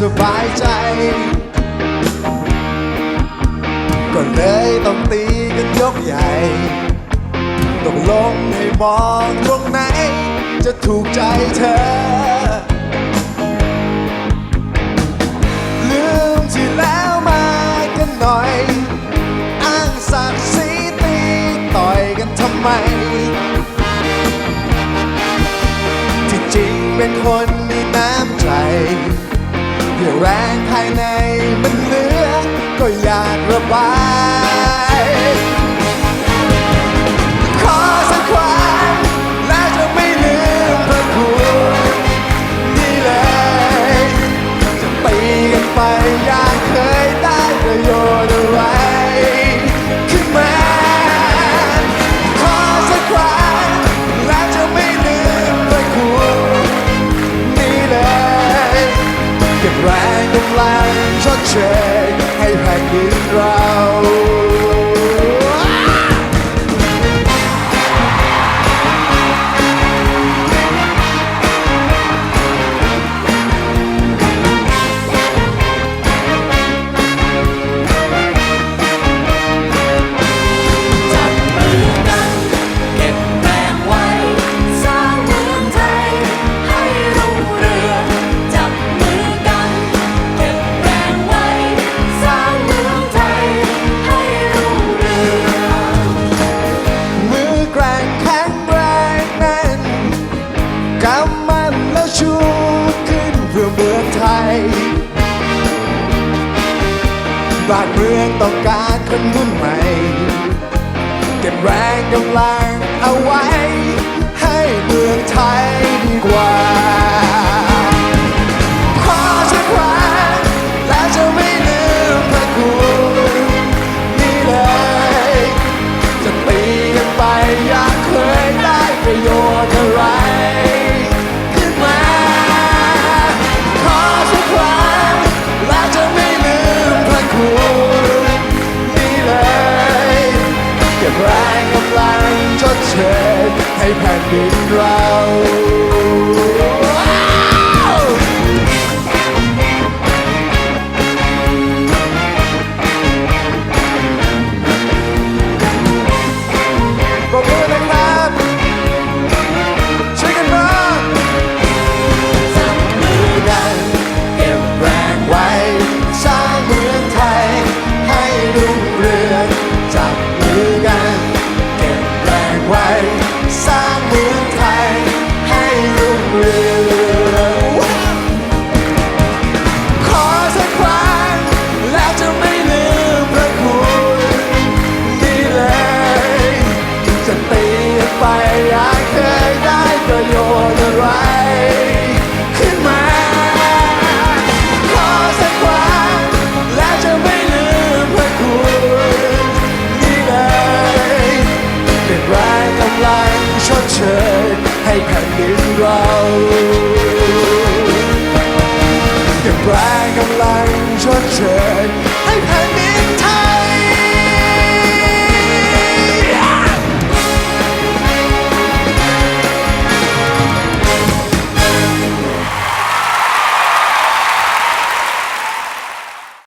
สบายใจ ก็เลยต้องตีกันยกใหญ่ต้องลงให้มองตรงไหน จะถูกใจเธอ ลืมที่แล้วมากันหน่อย อ้างศักดิ์ศรีตีต่อยกันทำไม ที่จริงเป็นคนมีน้ำใจ เรี่อแรงภายในมันเหลือ ก็อยากระบาย แรงกำลังชดเชย มันแล้วชูขึ้นเพื่อเมืองไทย บ้านเมืองต้องการคนรุ่นใหม่เก็บแรงกำลังเอาไว้ ให้เมืองไทยดีกว่า ก็บแรงกำลังชดเชยให้แผ่นดินเราว้าวปรบมือ แดเชยให้แผ่นดินเราเก็บแรงกำลังชดเชย